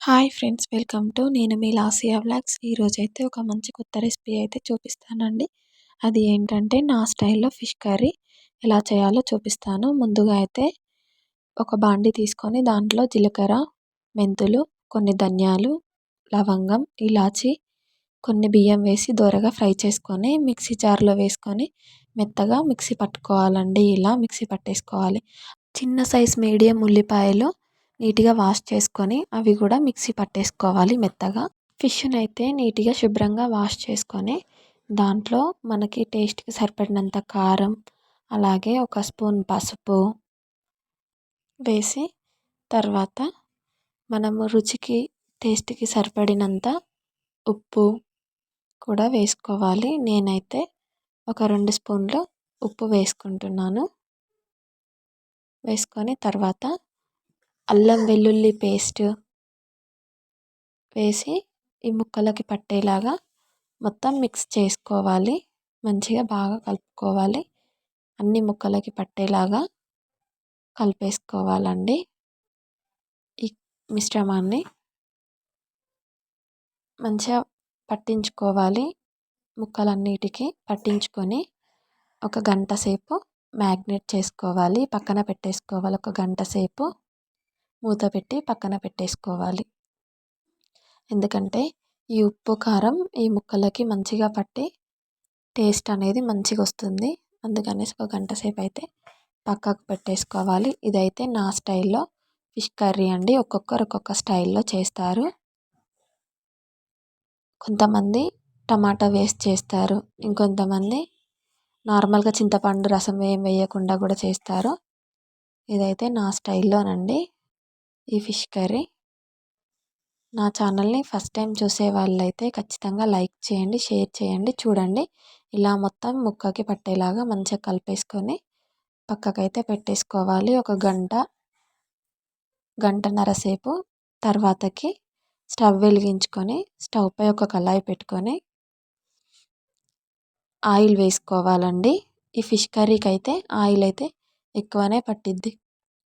Hi friends welcome to నేను మీ లాసియా vlogs. ఈరోజైతే ఒక మంచి కొత్త రెసిపీ అయితే చూపిస్తానండి. అది ఏంటంటే నా స్టైల్లో ఫిష్ కర్రీ ఎలా చేయాలో చూపిస్తాను. ముందుగా అయితే ఒక బాండి తీసుకొని దాంట్లో జీలకర్ర మెంతులు కొన్ని ధనియాలు లవంగం ఇలాచి కొన్ని బియ్యం వేసి దోరగా ఫ్రై చేసుకొని మిక్సీ జార్లో వేసుకొని మెత్తగా మిక్సీ పట్టుకోవాలండి. ఇలా మిక్సీ పట్టేసుకోవాలి. చిన్న సైజ్ మీడియం ఉల్లిపాయలు నీట్గా వాష్ చేసుకొని అవి కూడా మిక్సీ పట్టేసుకోవాలి మెత్తగా. ఫిష్ని అయితే నీట్గా శుభ్రంగా వాష్ చేసుకొని దాంట్లో మనకి టేస్ట్కి సరిపడినంత కారం అలాగే ఒక స్పూన్ పసుపు వేసి తర్వాత మనము రుచికి టేస్ట్కి సరిపడినంత ఉప్పు కూడా వేసుకోవాలి. నేనైతే ఒక రెండు స్పూన్లు ఉప్పు వేసుకుంటున్నాను. వేసుకొని తర్వాత అల్లం వెల్లుల్లి పేస్ట్ వేసి ఈ ముక్కలకి పట్టేలాగా మొత్తం మిక్స్ చేసుకోవాలి. మంచిగా బాగా కలుపుకోవాలి. అన్ని ముక్కలకి పట్టేలాగా కలిపేసుకోవాలండి. ఈ మిశ్రమాన్ని మంచిగా పట్టించుకోవాలి. ముక్కలన్నిటికీ పట్టించుకొని ఒక గంట సేపు మ్యాగ్నేట్ చేసుకోవాలి. పక్కన పెట్టేసుకోవాలి. ఒక గంట సేపు మూత పెట్టి పక్కన పెట్టేసుకోవాలి. ఎందుకంటే ఈ ఉప్పు కారం ఈ ముక్కలకి మంచిగా పట్టి టేస్ట్ అనేది మంచిగా వస్తుంది. అందుకనేసి ఒక గంట సేపు అయితే పక్కకు పెట్టేసుకోవాలి. ఇదైతే నా స్టైల్లో ఫిష్ కర్రీ అండి. ఒక్కొక్కరు ఒక్కొక్క స్టైల్లో చేస్తారు. కొంతమంది టమాటా వేస్ట్ చేస్తారు. ఇంకొంతమంది నార్మల్గా చింతపండు రసం ఏం వేయకుండా కూడా చేస్తారు. ఇదైతే నా స్టైల్లోనండి. ఈ ఫిష్ కర్రీ. నా ఛానల్ని ఫస్ట్ టైం చూసే వాళ్ళైతే ఖచ్చితంగా లైక్ చేయండి షేర్ చేయండి చూడండి. ఇలా మొత్తం ముక్కకి పట్టేలాగా మంచిగా కలిపేసుకొని పక్కకైతే పెట్టేసుకోవాలి. ఒక గంట గంటన్నర సేపు తర్వాతకి స్టవ్ వెలిగించుకొని స్టవ్ పై ఒక కళాయి పెట్టుకొని ఆయిల్ వేసుకోవాలండి. ఈ ఫిష్ కర్రీకి అయితే ఆయిల్ అయితే ఎక్కువనే పట్టిద్ది.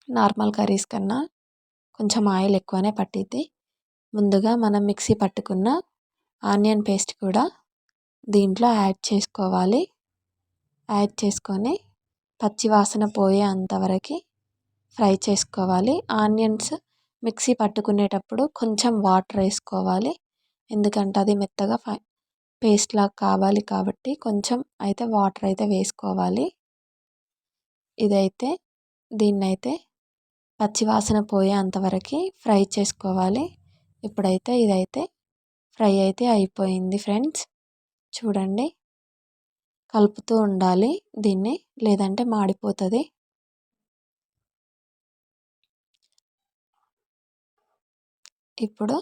నార్మల్ కర్రీస్ కన్నా కొంచెం ఆయిల్ ఎక్కువనే పట్టిద్ది. ముందుగా మనం మిక్సీ పట్టుకున్న ఆనియన్ పేస్ట్ కూడా దీంట్లో యాడ్ చేసుకోవాలి. యాడ్ చేసుకొని పచ్చివాసన పోయే అంతవరకు ఫ్రై చేసుకోవాలి. ఆనియన్స్ మిక్సీ పట్టుకునేటప్పుడు కొంచెం వాటర్ వేసుకోవాలి. ఎందుకంటే అది మెత్తగా పేస్ట్ లాగా కావాలి కాబట్టి కొంచెం అయితే వాటర్ అయితే వేసుకోవాలి. ఇదైతే దీన్నైతే పచ్చివాసన పోయే అంతవరకు ఫ్రై చేసుకోవాలి. ఇప్పుడైతే ఇదైతే ఫ్రై అయితే అయిపోయింది ఫ్రెండ్స్. చూడండి. కలుపుతూ ఉండాలి దీన్ని లేదంటే మాడిపోతుంది. ఇప్పుడు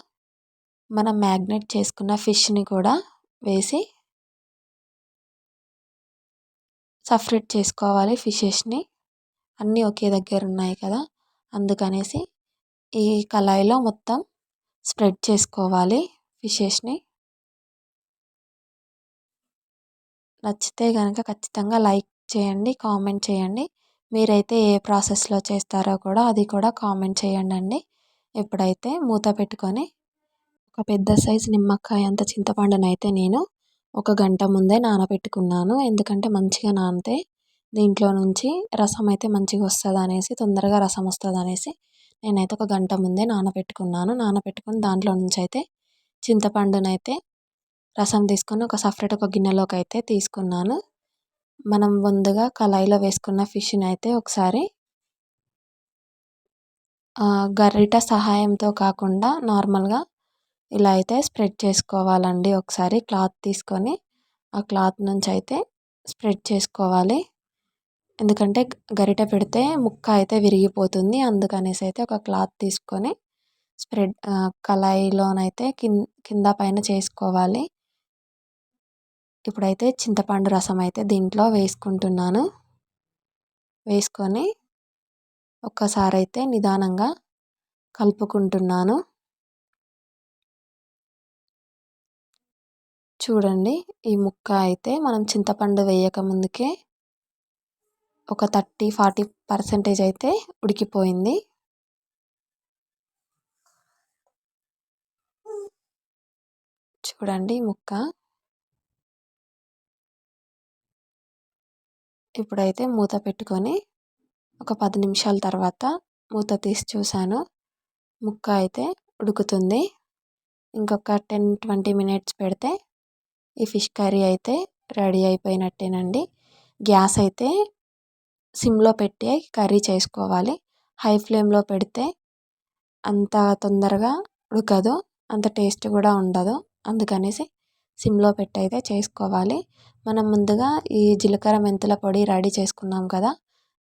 మనం మ్యాగ్నెట్ చేసుకున్న ఫిష్ని కూడా వేసి సపరేట్ చేసుకోవాలి ఫిషెస్ని. అన్నీ ఒకే దగ్గర ఉన్నాయి కదా. అందుకనేసి ఈ కళాయిలో మొత్తం స్ప్రెడ్ చేసుకోవాలి ఫిషెస్ని. నచ్చితే కనుక ఖచ్చితంగా లైక్ చేయండి కామెంట్ చేయండి. మీరైతే ఏ ప్రాసెస్లో చేస్తారో కూడా అది కూడా కామెంట్ చేయండి అండి ఇప్పుడైతే మూత పెట్టుకొని ఒక పెద్ద సైజు నిమ్మకాయ అంత చింతపండునైతే నేను ఒక గంట ముందే నానబెట్టుకున్నాను. ఎందుకంటే మంచిగా నానితే దీంట్లో నుంచి రసం అయితే మంచిగా వస్తుంది అనేసి తొందరగా రసం వస్తుంది అనేసి నేనైతే ఒక గంట ముందే నానబెట్టుకున్నాను. నానబెట్టుకుని దాంట్లో నుంచి అయితే చింతపండునైతే రసం తీసుకొని ఒక సపరేట్ ఒక గిన్నెలోకి అయితే తీసుకున్నాను. మనం ముందుగా కళాయిలో వేసుకున్న ఫిష్ని అయితే ఒకసారి గరిట సహాయంతో కాకుండా నార్మల్గా ఇలా అయితే స్ప్రెడ్ చేసుకోవాలండి. ఒకసారి క్లాత్ తీసుకొని ఆ క్లాత్ నుంచి అయితే స్ప్రెడ్ చేసుకోవాలి. ఎందుకంటే గరిట పెడితే ముక్క అయితే విరిగిపోతుంది. అందుకనేసి అయితే ఒక క్లాత్ తీసుకొని స్ప్రెడ్ కళాయిలోనైతే కింద కింద పైన చేసుకోవాలి. ఇప్పుడైతే చింతపండు రసం అయితే దీంట్లో వేసుకుంటున్నాను. వేసుకొని ఒక్కసారి అయితే నిదానంగా కలుపుకుంటున్నాను. చూడండి ఈ ముక్క అయితే మనం చింతపండు వేయక ముందుకే ఒక థర్టీ ఫార్టీ పర్సెంటేజ్ అయితే ఉడికిపోయింది. చూడండి ముక్క. ఇప్పుడైతే మూత పెట్టుకొని ఒక పది నిమిషాల తర్వాత మూత తీసి చూశాను. ముక్క అయితే ఉడుకుతుంది. ఇంకొక టెన్ ట్వంటీ మినిట్స్ పెడితే ఈ ఫిష్ కర్రీ అయితే రెడీ అయిపోయినట్టేనండి. గ్యాస్ అయితే సిమ్లో పెట్టి కర్రీ చేసుకోవాలి. హై ఫ్లేమ్లో పెడితే అంత తొందరగా ఉడకదు. అంత టేస్ట్ కూడా ఉండదు. అందుకనేసి సిమ్లో పెట్టి అయితే చేసుకోవాలి. మనం ముందుగా ఈ జీలకర్ర మెంతుల పొడి రెడీ చేసుకున్నాం కదా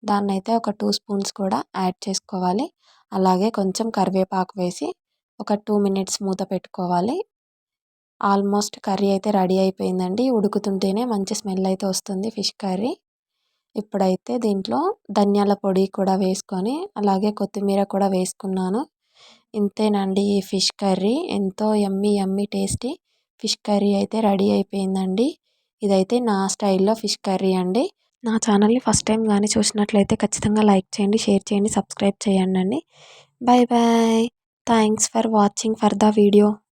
దాన్ని అయితే ఒక టూ స్పూన్స్ కూడా యాడ్ చేసుకోవాలి. అలాగే కొంచెం కరివేపాకు వేసి ఒక టూ మినిట్స్ మూత పెట్టుకోవాలి. ఆల్మోస్ట్ కర్రీ అయితే రెడీ అయిపోయిందండి. ఉడుకుతుంటేనే మంచి స్మెల్ అయితే వస్తుంది ఫిష్ కర్రీ. ఇప్పుడైతే దీంట్లో ధనియాల పొడి కూడా వేసుకొని అలాగే కొత్తిమీర కూడా వేసుకున్నాను. ఇంతేనండి ఈ ఫిష్ కర్రీ. ఎంతో yummy yummy tasty fish curry అయితే రెడీ అయిపోయిందండి. ఇదైతే నా స్టైల్లో ఫిష్ కర్రీ అండి. నా ఛానల్ని ఫస్ట్ టైం కానీ చూసినట్లయితే ఖచ్చితంగా లైక్ చేయండి షేర్ చేయండి సబ్స్క్రైబ్ చేయండి అండి bye bye thanks for watching for the video.